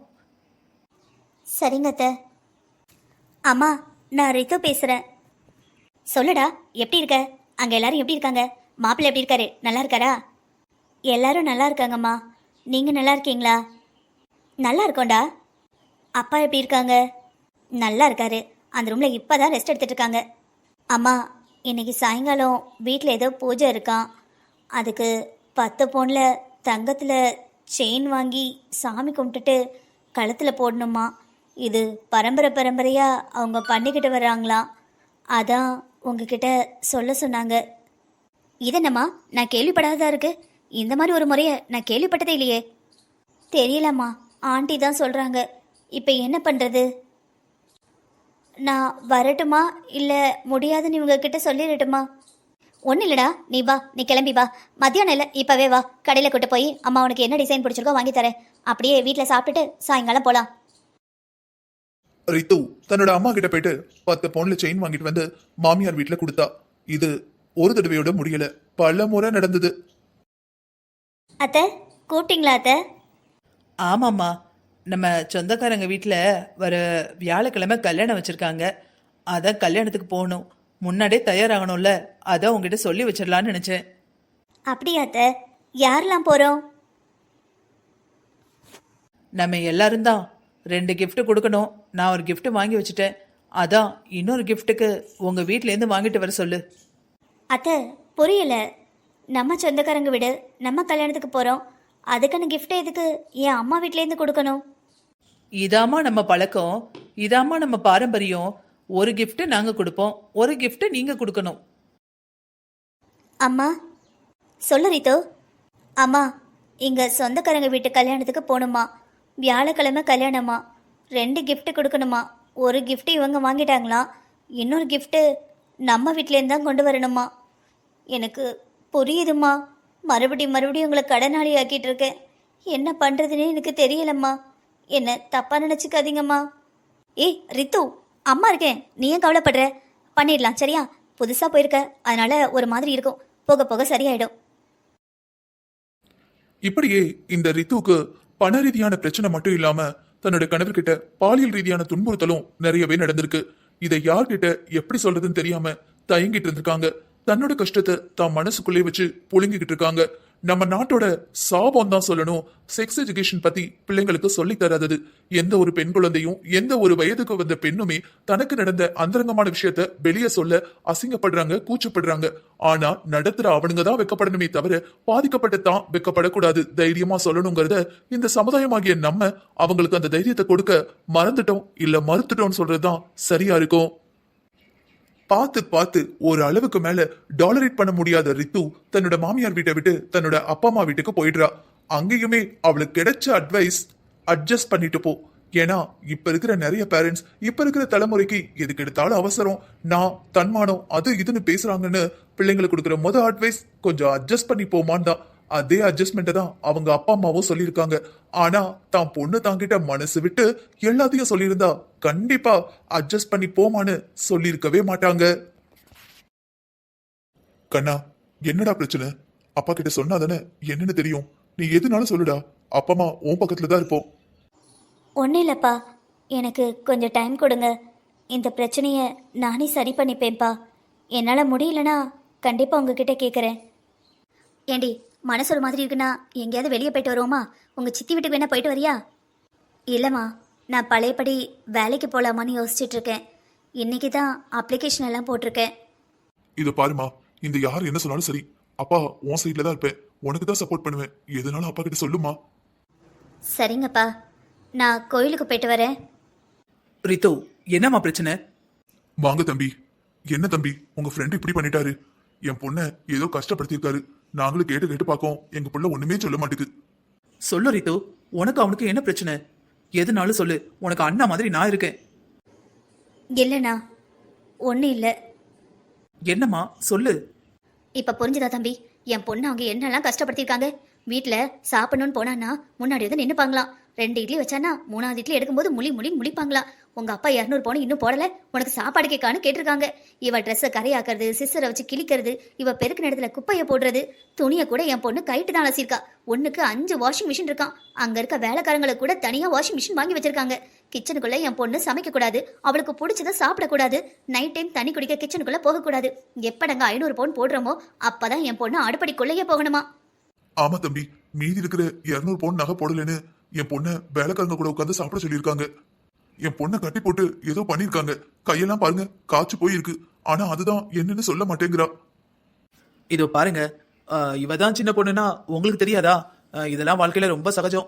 சரிங்க அத்தை. அம்மா நான் ரித்து பேசுறேன். சொல்லுடா எப்படி இருக்க? அங்க எல்லாரும் எப்படி இருக்காங்க? மாப்பிள்ளை எப்படி இருக்காரு? நல்லா இருக்காரா? எல்லாரும் நல்லா இருக்காங்கம்மா. நீங்க நல்லா இருக்கீங்களா? நல்லா இருக்கோண்டா அப்பா எப்படி இருக்காங்க? நல்லா இருக்காரு. அந்த ரூம்ல இப்பதான் ரெஸ்ட் எடுத்துட்டு இருக்காங்க. அம்மா இன்னைக்கு சாயங்காலம் வீட்டில் ஏதோ பூஜை இருக்கான் அதுக்கு பத்து பவுனில் தங்கத்தில் செயின் வாங்கி சாமி கும்பிட்டுட்டு கழுத்தில் போடணுமா? இது பரம்பரை பரம்பரையாக அவங்க பண்ணிக்கிட்டு வர்றாங்களாம் அதான் உங்ககிட்ட சொல்ல சொன்னாங்க. இதென்னம்மா? நான் கேள்விப்படாததா இருக்கு. இந்த மாதிரி ஒரு முறையை நான் கேள்விப்பட்டதே இல்லையே. தெரியலம்மா. ஆண்டி தான் சொல்கிறாங்க இப்போ என்ன பண்ணுறது நான் வரட்டுமா? இல்லை முடியாதுன்னு இவங்க கிட்ட சொல்லிடட்டுமா? ஒன்றும் இல்லைடா. நீ வா. நீ கிளம்பி வா. மத்தியானம் இல்லை. இப்போவே வா. கடையில் கூட்டு போய் அம்மா உனக்கு என்ன டிசைன் பிடிச்சிருக்கோ வாங்கி தரேன். அப்படியே வீட்டில் சாப்பிட்டுட்டு சாயங்காலம் போகலாம் ரித்து தன்னோட அம்மா கிட்ட போயிட்டு பத்து பவுன்ல செயின் வாங்கிட்டு வந்து மாமியார் வீட்டுல கொடுத்தா. இது ஒரு தடவையோட முடியல. பல முறை நடந்தது. அத்தை கூப்பிட்டீங்களா அத்தை? ஆமாம்மா. நம்ம சொந்தக்காரங்க வீட்டில் வர வியாழக்கிழமை கல்யாணம் வச்சுருக்காங்க. அதான் கல்யாணத்துக்கு போகணும் முன்னாடியே தயாராகணும்ல. அதான் உங்ககிட்ட சொல்லி வச்சிடலான்னு நினச்சேன். அப்படியா அத்தை? யாரெல்லாம் போகிறோம் நம்ம எல்லாரும் தான். ரெண்டு gift கொடுக்கணும். நான் ஒரு gift வாங்கி வச்சுட்டேன். அதான் இன்னொரு கிஃப்ட்டுக்கு உங்கள் வீட்டிலேருந்து வாங்கிட்டு வர சொல்லு. அத்தை புரியல. நம்ம சொந்தக்காரங்க வீடு நம்ம கல்யாணத்துக்கு போகிறோம் அதுக்கான gift எதுக்கு என் அம்மா வீட்டிலேருந்து கொடுக்கணும்? இதாம்மா நம்ம பழக்கம். இதாம்மா நம்ம பாரம்பரியம். ஒரு கிஃப்ட் நாங்கள் கொடுப்போம். ஒரு கிஃப்ட் நீங்கள் கொடுக்கணும். அம்மா சொல்லு ரீதோ. அம்மா இங்க சொந்தக்காரங்க வீட்டு கல்யாணத்துக்கு போகணுமா? வியாழக்கிழமை கல்யாணமா? ரெண்டு கிஃப்ட் கொடுக்கணுமா? ஒரு கிஃப்ட் இவங்க வாங்கிட்டாங்களாம் இன்னொரு கிஃப்ட்டு நம்ம வீட்டிலேருந்து தான் கொண்டு வரணுமா? எனக்கு புரியுதும்மா. மறுபடியும் மறுபடியும் உங்களை கடனாளி ஆக்கிட்டு இருக்கேன். என்ன பண்ணுறதுனே எனக்கு தெரியலம்மா. என்ன தப்பாக நினச்சிக்காதீங்கம்மா. ஏய் ரித்து அம்மா இருக்கேன். நீ ஏன் கவலைப்படுற? பண்ணிடலாம் சரியா? புதுசாக போயிருக்க. அதனால ஒரு மாதிரி இருக்கும். போக போக சரியாயிடும். இப்படியே இந்த ரித்துவுக்கு பண ரீதியான பிரச்சனை மட்டும் இல்லாம தன்னோட கணவர்கிட்ட பாலியல் ரீதியான துன்புறுத்தலும் நிறையவே நடந்திருக்கு. இதை யார்கிட்ட எப்படி சொல்றதுன்னு தெரியாம தயங்கிட்டு இருந்திருக்காங்க. தன்னோட கஷ்டத்தை தான் மனசுக்குள்ளே வச்சு புழுங்கிக்கிட்டு இருக்காங்க. நம்ம நாட்டோட சாபம் தான் சொல்லணும். செக்ஸ் எஜுகேஷன் பத்தி பிள்ளைங்களுக்கு சொல்லி தராதது. எந்த ஒரு பெண் குழந்தையும் எந்த ஒரு வயதுக்கு வந்த பெண்ணுமே தனக்கு நடந்த அந்தரங்கமான விஷயத்த வெளியே சொல்ல அசிங்கப்படுறாங்க கூச்சப்படுறாங்க. ஆனா நடத்துற அவனுங்க தான் வெக்கப்படணுமே தவிர பாதிக்கப்பட்ட தான் வெக்கப்படக்கூடாது. தைரியமா சொல்லணுங்கிறத இந்த சமுதாயமாகிய நம்ம அவங்களுக்கு அந்த தைரியத்தை கொடுக்க மறந்துட்டோம் இல்ல மறுத்துட்டோம்னு சொல்றதுதான் சரியா இருக்கும். பார்த்து பார்த்து ஒரு அளவுக்கு மேல டாலரேட் பண்ண முடியாத ரித்து தன்னோட மாமியார் வீட்டை விட்டு தன்னோட அப்பா அம்மா வீட்டுக்கு போயிடுறா. அங்கேயுமே அவளுக்கு கிடைச்ச அட்வைஸ் அட்ஜஸ்ட் பண்ணிட்டு போ. ஏன்னா இப்ப இருக்கிற நிறைய பேரண்ட்ஸ் இப்ப இருக்கிற தலைமுறைக்கு எதுக்கு எடுத்தாலும் அவசரம். நான் தன்மானம் அது இதுன்னு பேசுறாங்கன்னு பிள்ளைங்களுக்கு கொடுக்குற மொதல் அட்வைஸ் கொஞ்சம் அட்ஜஸ்ட் பண்ணி போமான்னு தான். அதே அட்ஜஸ்ட்மெண்ட்டை தான் அவங்க அப்பா அம்மாவும் சொல்லியிருக்காங்க. ஆனா தான் பொண்ணு தாங்கிட்ட மனசு விட்டு எல்லாத்தையும் சொல்லியிருந்தா கண்டிப்பா அட்ஜஸ்ட் பண்ணி போமான்னு சொல்லியிருக்கவே மாட்டாங்க. கண்ணா என்னடா பிரச்சனை? அப்பா கிட்ட சொன்னாதானே என்னன்னு தெரியும். நீ எதுனாலும் சொல்லுடா. அப்பா அம்மா உன் பக்கத்துல தான் இருப்போம். ஒன்றும் இல்லைப்பா. எனக்கு கொஞ்சம் டைம் கொடுங்க. இந்த பிரச்சனையை நானே சரி பண்ணிப்பேன்ப்பா. என்னால் முடியலனா கண்டிப்பாக உங்ககிட்ட கேட்குறேன் ஏண்டி மனசு ஒரு மாதிரி இருக்குன்னா எங்கேயாவது வெளியே போயிட்டு வருவோமா? உங்கள் சித்தி வீட்டுக்கு வேணா போயிட்டு வரியா? இல்லைம்மா நான் பழையபடி வேலைக்கு போகலாமான்னு யோசிச்சுட்டு இருக்கேன். இன்னைக்கு தான் அப்ளிகேஷன் எல்லாம் போட்டிருக்கேன். இது பாருமா இந்த யார் என்ன சொன்னாலும் சரி அப்பா உன் சைட்ல தான் இருப்பேன். உனக்கு தான் சப்போர்ட் பண்ணுவேன். எதுனாலும் அப்பா கிட்ட சொல்லுமா சரிங்கப்பா நான் கோயிலுக்கு போயிட்டு வரேன். ரித்து என்னம்மா பிரச்சனை? வாங்க தம்பி. என்ன தம்பி? உங்க ஃப்ரெண்ட் இப்படி பண்ணிட்டாரு. என் பொண்ணை ஏதோ கஷ்டப்படுத்தியிருக்காரு. நாங்களும் கேட்டு கேட்டு பார்க்கோம். எங்க புள்ள ஒண்ணுமே சொல்ல மாட்டேங்குது சொல்லு ரித்து உனக்கு அவனுக்கு என்ன பிரச்சனை? எதுனாலும் சொல்லு உனக்கு அண்ணா மாதிரி நான் இருக்கேன். இல்லைண்ணா ஒன்றும் இல்லை. என்னம்மா சொல்லு. இப்போ புரிஞ்சுதா தம்பி? என் பொண்ணு அவங்க என்னெல்லாம் கஷ்டப்படுத்தியிருக்காங்க? வீட்டில் சாப்பிடணும்னு போனான்னா முன்னாடி வந்து நின்றுப்பாங்களாம் ரெண்டு இட்லி வச்சானா மூணாவது இட்லி எடுக்கும்போது முழி முழி முழிப்பாங்களாம். உங்க அப்பா இரநூறு பவுன் இன்னும் போடல. உனக்கு சாப்பாடு கேட்கான்னு கேட்டிருக்காங்க. இவ ட்ரெஸ்ஸை கரையாக்குறது சிஸ்டரை வச்சு கிழிக்கிறது இவ பெருக்கு இடத்துல குப்பையை போடுறது துணியை கூட என் பொண்ணு கைட்டு தான் அலசியிருக்கா. ஒன்றுக்கு அஞ்சு வாஷிங் மிஷின் இருக்கான் அங்க இருக்க வேலைக்காரங்களை கூட தனியா வாஷிங் மிஷின் வாங்கி வச்சிருக்காங்க. கிச்சனுக்குள்ள என் பொண்ணு சமைக்க கூடாது அவளுக்கு பிடிச்சதை சாப்பிடக்கூடாது. நைட் டைம் தண்ணி குடிக்க கிச்சனுக்குள்ள போகக்கூடாது. எப்படங்க ஐநூறு பவுன் போடுறோமோ அப்பதான் என் பொண்ணு அடுப்படிக்குள்ளேயே போகணுமா? ஆமா தம்பி மீதி இருக்கிற இருநூறு பவுன் நகை போடலன்னு என் பொண்ணை வேலைக்காரங்க கூட உட்காந்து சாப்பிட சொல்லியிருக்காங்க. என் பொண்ணை கட்டி போட்டு ஏதோ பண்ணியிருக்காங்க. கையெல்லாம் பாருங்க காய்ச்சி போயிருக்கு. ஆனா அதுதான் என்னன்னு சொல்ல மாட்டேங்கிறா. இதோ பாருங்க அஹ், இவ தான் சின்ன பொண்ணுன்னா உங்களுக்கு தெரியாதா? இதெல்லாம் வாழ்க்கையில ரொம்ப சகஜம்.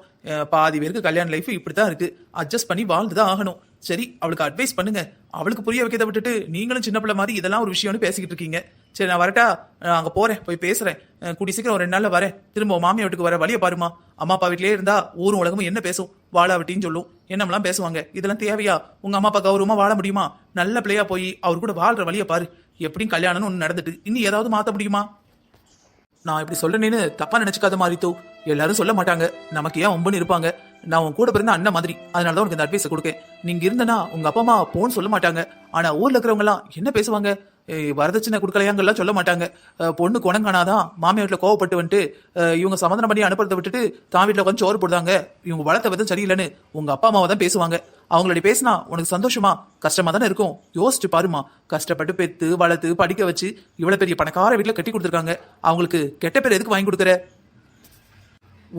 பாதி பேருக்கு கல்யாண லைஃப் இப்படித்தான் இருக்கு. அட்ஜஸ்ட் பண்ணி வாழ்ந்து தான் ஆகணும். சரி அவளுக்கு அட்வைஸ் பண்ணுங்க. அவளுக்கு புரிய வைக்கிறத விட்டுட்டு நீங்களும் சின்ன பிள்ளை மாதிரி இதெல்லாம் ஒரு விஷயம்னு பேசிக்கிட்டு இருக்கீங்க. சரி நான் வரட்டா? நான் அங்க போறேன் போய் பேசுறேன். அஹ், கூடி சீக்கிரம் ஒரு ரெண்டு நாள்ல வரேன். திரும்ப உன் மாமியா வீட்டுக்கு வர வழியை பாருமா அம்மா அப்பா வீட்டிலேயே இருந்தா ஊரும் உலகமும் என்ன பேசும்? வாழாவிட்டின்னு சொல்லும். என்னமெல்லாம் பேசுவாங்க? இதெல்லாம் தேவையா? உங்க அம்மா அப்பா கௌரவமா வாழ முடியுமா? நல்ல பிள்ளையா போய் அவர் கூட வாழ்ற வழியை பாரு. எப்படியும் கல்யாணம்னு ஒன்று நடந்துட்டு. இன்னும் ஏதாவது மாத்த முடியுமா? நான் இப்படி சொல்றேன்னு தப்பா நினைச்சுக்காத மாதிரி தூ. எல்லாரும் சொல்ல மாட்டாங்க. நமக்கு ஏன் ஒம்புன்னு இருப்பாங்க? நான் உன் கூட பிறந்த அண்ணன் மாதிரி. அதனால தான் உனக்கு இந்த அட்வைஸ் கொடுக்கேன். நீங்க இருந்தனா உங்க அப்பா அம்மா போன்னு சொல்ல மாட்டாங்க. ஆனா ஊர்ல இருக்கிறவங்க எல்லாம் என்ன பேசுவாங்க? வரதட்சணை கொடுக்கலையாங்கெல்லாம் சொல்ல மாட்டாங்க. பொண்ணு குணங்கானாதான் மாமியார் வீட்டுல கோவப்பட்டு வந்துட்டு இவங்க சமாதானம் பண்ணி அனுப்புறதை விட்டுட்டு தான் வீட்டுல உட்காந்து சோறு போடுறாங்க. இவங்க வளர்த்த விதம் சரியில்லைன்னு உங்க அப்பா அம்மாவை தான் பேசுவாங்க. அவங்களுடைய பேசினா உனக்கு சந்தோஷமா? கஷ்டமா தானே இருக்கும்? யோசிச்சு பாருமா கஷ்டப்பட்டு பெத்து வளர்த்து படிக்க வச்சு இவ்வளவு பெரிய பணக்கார வீட்டுல கட்டி கொடுத்துருக்காங்க. அவங்களுக்கு கெட்ட பேர் எதுக்கு வாங்கி கொடுக்குற?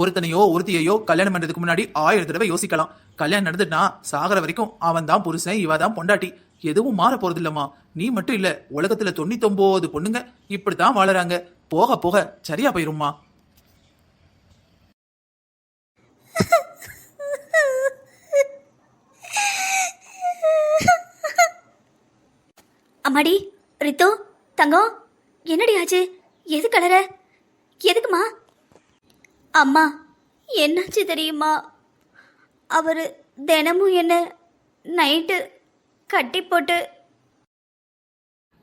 ஒருத்தனையோ ஒருத்தியையோ கல்யாணம் பண்றதுக்கு முன்னாடி ஆயிரம் தடவை யோசிக்கலாம். கல்யாணம் நடந்துட்டா சாகர வரைக்கும் அவன் தான் புருஷன் இவ தான் பொண்டாட்டி. எதுவும் மாற போறது இல்லம்மா நீ மட்டும் இல்ல உலகத்துல தொண்ணூத்தொன்பது பொண்ணுங்க இப்படித்தான் வாழறாங்க. போக போக சரியா போயிரும்மா. அம்மாடி ரித்து தங்கம் என்னடி ஆச்சு? எது கலர? எதுக்குமா? அம்மா என்னாச்சு தெரியுமா? அவர் தினமும் என்ன நைட்டு கட்டி போட்டு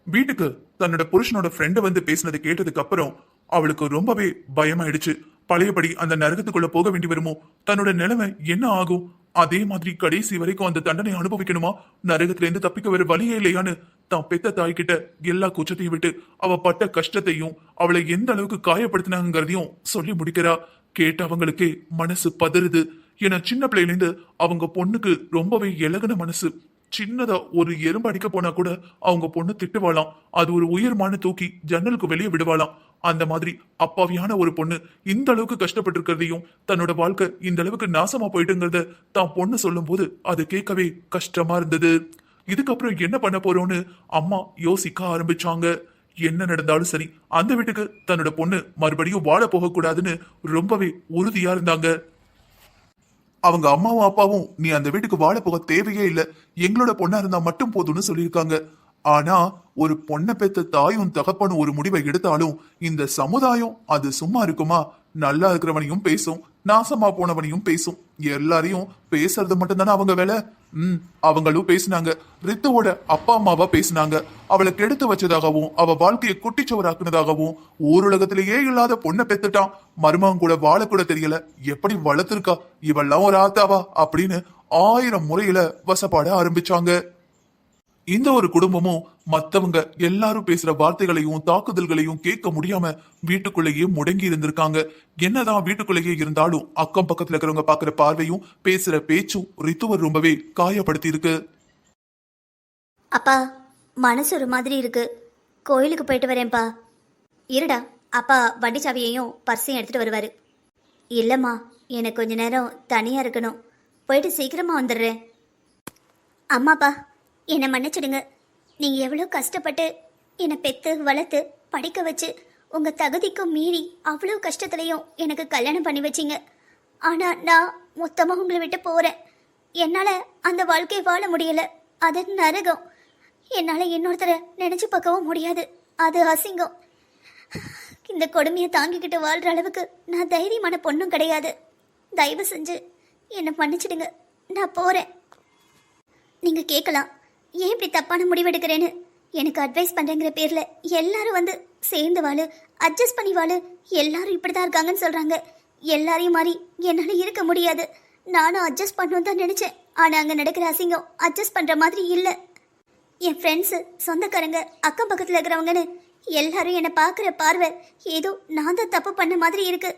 வீட்டுக்கு தன்னோட புருஷனோட ஃப்ரெண்டு வந்து பேசினதை கேட்டதுக்கு அப்புறம் அவளுக்கு ரொம்பவே பயமாயிடுச்சு. பழையபடி அந்த நரகத்துக்குள்ள போக வேண்டி வருமோ? தன்னோட நிலைமை என்ன ஆகும்? அதே மாதிரி கடைசி வரைக்கும் அந்த தண்டனை அனுபவிக்கணுமா? நரகத்துல இருந்து தப்பிக்க வேற வழியே இல்லையான்னு தான் பெத்த தாய்கிட்ட எல்லா கூச்சத்தையும் விட்டு அவ பட்ட கஷ்டத்தையும் அவளை எந்த அளவுக்கு காயப்படுத்தினாங்கிறதையும் சொல்லி முடிக்கிறா. கேட்டவங்களுக்கே மனசு பதறுது. ஏன்னா சின்ன பிள்ளையிலேருந்து அவங்க பொண்ணுக்கு ரொம்பவே இலகுன மனசு. சின்னதா ஒரு எறும்பு அடிக்க போனா கூட அவங்க பொண்ணு திட்டுவாளாம். அது ஒரு உயர்மான தூக்கி ஜன்னலுக்கு வெளியே விடுவாளாம். அந்த மாதிரி அப்பாவியான ஒரு பொண்ணு இந்த அளவுக்கு கஷ்டப்பட்டு இருக்கிறதையும் தன்னோட வாழ்க்கை இந்த அளவுக்கு நாசமா போயிட்டுங்கிறத தான் பொண்ணு சொல்லும் போது அது கேட்கவே கஷ்டமா இருந்தது. இதுக்கப்புறம் என்ன பண்ண போறோம்னு அம்மா யோசிக்க ஆரம்பிச்சாங்க. என்ன நடந்தாலும் சரி அந்த வீட்டுக்கு தன்னோட பொண்ணு மறுபடியும் வாழ போகக்கூடாதுன்னு ரொம்பவே உறுதியா இருந்தாங்க. அவங்க அம்மாவும் அப்பாவும் நீ அந்த வீட்டுக்கு வாழ போக தேவையே இல்ல. எங்களோட பொண்ணா இருந்தா மட்டும் போதும்னு சொல்லியிருக்காங்க. ஆனா ஒரு பொண்ணை பெத்த தாயும் தகப்பனும் ஒரு முடிவை எடுத்தாலும் இந்த சமுதாயம் அது சும்மா இருக்குமா? நல்லா இருக்கிறவனையும் பேசும். நாசமா போனவனையும் பேசும். எல்லாரையும் பேசுறது மட்டும்தானே அவங்க வேலை? ம் அவங்களும் பேசினாங்க. ரித்துவோட அப்பா அம்மாவா பேசினாங்க. அவளை கெடுத்து வச்சதாகவும் அவ வாழ்க்கையை குட்டிச்சவராக்குனதாகவும் ஊருலகத்திலேயே இல்லாத பொண்ணை பெத்துட்டான். மருமகன் கூட வாழக்கூட தெரியல. எப்படி வளர்த்துருக்கா? இவெல்லாம் ஒரு ஆத்தாவா? அப்படின்னு ஆயிரம் முறையில வசப்பாட ஆரம்பிச்சாங்க. இந்த ஒரு குடும்பமும் மத்தவங்க எல்லாரும் பேசுற வார்த்தைகளையும் தாக்குதல்களையும் கேட்க முடியாம வீட்டுக்குள்ளேயே முடங்கி இருந்திருக்காங்க. என்னதான் வீட்டுக்குள்ளேயே இருந்தாலும் அக்கம் பக்கத்துல இருக்கிறவங்க பாக்குற பார்வையும் பேசுற பேச்சும் ரித்துவர் ரொம்பவே காயப்படுத்தி இருக்கு அப்பா மனசு ஒரு மாதிரி இருக்கு. கோயிலுக்கு போயிட்டு வரேன்ப்பா. இருடா அப்பா வண்டி சாவியையும் பர்ஸையும் எடுத்துட்டு வருவாரு. இல்லைம்மா எனக்கு கொஞ்ச நேரம் தனியாக இருக்கணும். போயிட்டு சீக்கிரமா வந்துடுறேன். அம்மாப்பா என்னை மன்னிச்சிடுங்க. நீங்கள் எவ்வளோ கஷ்டப்பட்டு என்னை பெத்து வளர்த்து படிக்க வச்சு உங்கள் தகுதிக்கும் மீறி அவ்வளோ கஷ்டத்துலையும் எனக்கு கல்யாணம் பண்ணி வச்சிங்க. ஆனால் நான் மொத்தமாக உங்களை விட்டு போகிறேன் என்னால் அந்த வாழ்க்கையை வாழ முடியல. அது நரகம். என்னால் இன்னொருத்தரை நினச்சி பார்க்கவும் முடியாது. அது அசிங்கம். இந்த கொடுமையை தாங்கிக்கிட்டு வாழ்கிற அளவுக்கு நான் தைரியமான பொண்ணும் கிடையாது. தயவு செஞ்சு என்னை மன்னிச்சிடுங்க. நான் போகிறேன் நீங்கள் கேட்கலாம். ஏன் இப்படி தப்பான முடிவெடுக்கிறேன்னு? எனக்கு அட்வைஸ் பண்ணுறேங்கிற பேரில் எல்லாரும் வந்து சேர்ந்து வாழு அட்ஜஸ்ட் பண்ணி வாழு எல்லாரும் இப்படிதான் இருக்காங்கன்னு சொல்கிறாங்க எல்லாரையும் மாதிரி என்னால் இருக்க முடியாது. நானும் அட்ஜஸ்ட் பண்ணணும் தான் நினச்சேன். ஆனால் அங்கே நடக்கிற அசிங்கம் அட்ஜஸ்ட் பண்ணுற மாதிரி இல்லை. என் ஃப்ரெண்ட்ஸு சொந்தக்காரங்க அக்கம் பக்கத்தில் இருக்கிறவங்கன்னு எல்லாரும் என்னை பார்க்குற பார்வை ஏதோ நான் தான் தப்பு பண்ண மாதிரி இருக்கு.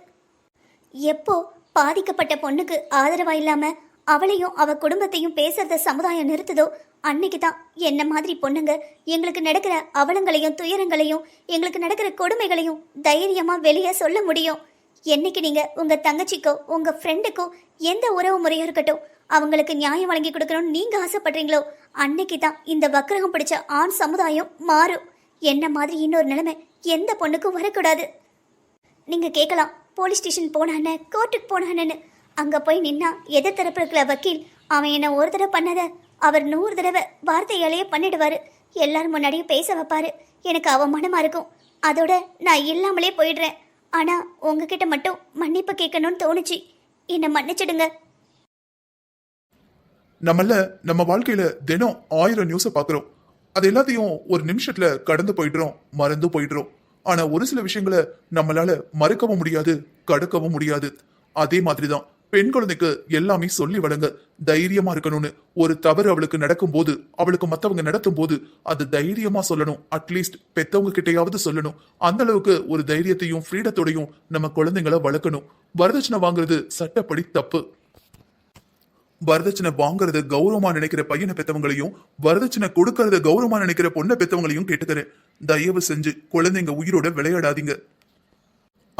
எப்போ பாதிக்கப்பட்ட பொண்ணுக்கு ஆதரவாக இல்லாமல் அவளையும் அவ குடும்பத்தையும் பேசுறத சமுதாயம் நிறுத்துதோ அன்னைக்கு தான் என்ன மாதிரி பொண்ணுங்க. எங்களுக்கு நடக்கிற அவலங்களையும் துயரங்களையும் எங்களுக்கு நடக்கிற கொடுமைகளையும் தைரியமாக வெளியே சொல்ல முடியும். என்னைக்கு நீங்கள் உங்கள் தங்கச்சிக்கோ உங்கள் ஃப்ரெண்டுக்கோ எந்த உறவு முறையும் இருக்கட்டும் அவங்களுக்கு நியாயம் வழங்கி கொடுக்கணும்னு நீங்கள் ஆசைப்படுறீங்களோ அன்னைக்கு தான் இந்த வக்கிரகம் பிடிச்ச ஆண் சமுதாயம் மாறும். என்ன மாதிரி இன்னொரு நிலைமை எந்த பொண்ணுக்கும் வரக்கூடாது. நீங்கள் கேட்கலாம் போலீஸ் ஸ்டேஷன் போனான்னு கோர்ட்டுக்கு போனான்னு அங்கே போய் நின்னா எதிர்த்தரப்பு இருக்கிற வக்கீல் அவன் என்ன ஒரு தடவை பண்ணதை அவர் நூறு தடவை வார்த்தையாலேயே பண்ணிடுவாரு. எல்லாரும் முன்னாடியும் பேச வைப்பாரு. எனக்கு அவமானமா இருக்கும். அதோட நான் இல்லாமலே போயிடுறேன். ஆனா உங்ககிட்ட மட்டும் மன்னிப்பு கேட்கணும்னு தோணுச்சு. என்னை மன்னிச்சிடுங்க. நம்மள நம்ம வாழ்க்கையில தினம் ஆயிரம் நியூஸ பாக்குறோம். அது எல்லாத்தையும் ஒரு நிமிஷத்துல கடந்து போயிடுறோம் மறந்து போயிடுறோம். ஆனா ஒரு சில விஷயங்களை நம்மளால மறுக்கவும் முடியாது கடக்கவும் முடியாது. அதே மாதிரிதான். பெண் குழந்தைக்கு எல்லாமே சொல்லி வழங்க தைரியமா இருக்கணும்னு ஒரு தவறு அவளுக்கு நடக்கும் போது அவளுக்கு மத்தவங்க நடத்தும் போது அது தைரியமா சொல்லணும். அட்லீஸ்ட் பெத்தவங்க கிட்டையாவது சொல்லணும். அந்த அளவுக்கு ஒரு தைரியத்தையும் ஃப்ரீடத்தோடையும் நம்ம குழந்தைங்களை வளர்க்கணும். வரதட்சணை வாங்குறது சட்டப்படி தப்பு. வரதட்சணை வாங்குறத கௌரவமா நினைக்கிற பையனை பெத்தவங்களையும் வரதட்சணை கொடுக்கறத கௌரவமா நினைக்கிற பொண்ணை பெத்தவங்களையும் கேட்டுக்கிறேன். தயவு செஞ்சு குழந்தைங்க உயிரோட விளையாடாதீங்க.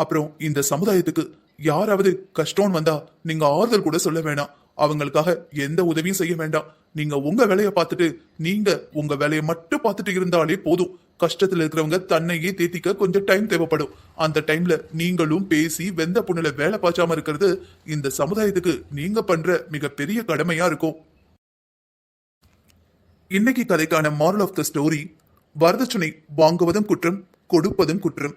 அப்புறம் இந்த சமுதாயத்துக்கு யாராவது கஷ்டம்னு வந்தா நீங்க ஆறுதல் கூட சொல்ல வேணாம். அவங்களுக்காக எந்த உதவியும் செய்ய வேண்டாம். நீங்க உங்க வேலையை பார்த்துட்டு நீங்க உங்க வேலையை மட்டும் பார்த்துட்டு இருந்தாலே போதும். கஷ்டத்துல இருக்கிறவங்க தன்னையே தேத்திக்க கொஞ்சம் டைம் தேவைப்படும். அந்த டைம்ல நீங்களும் பேசி வெந்த புண்ணுல வேலை பாய்ச்சாம இருக்கிறது இந்த சமுதாயத்துக்கு நீங்க பண்ற மிகப்பெரிய கடமையா இருக்கும். இன்னைக்கு கதைக்கான மாரல் ஆஃப் த ஸ்டோரி வரதட்சணை வாங்குவதும் குற்றம் கொடுப்பதும் குற்றம்.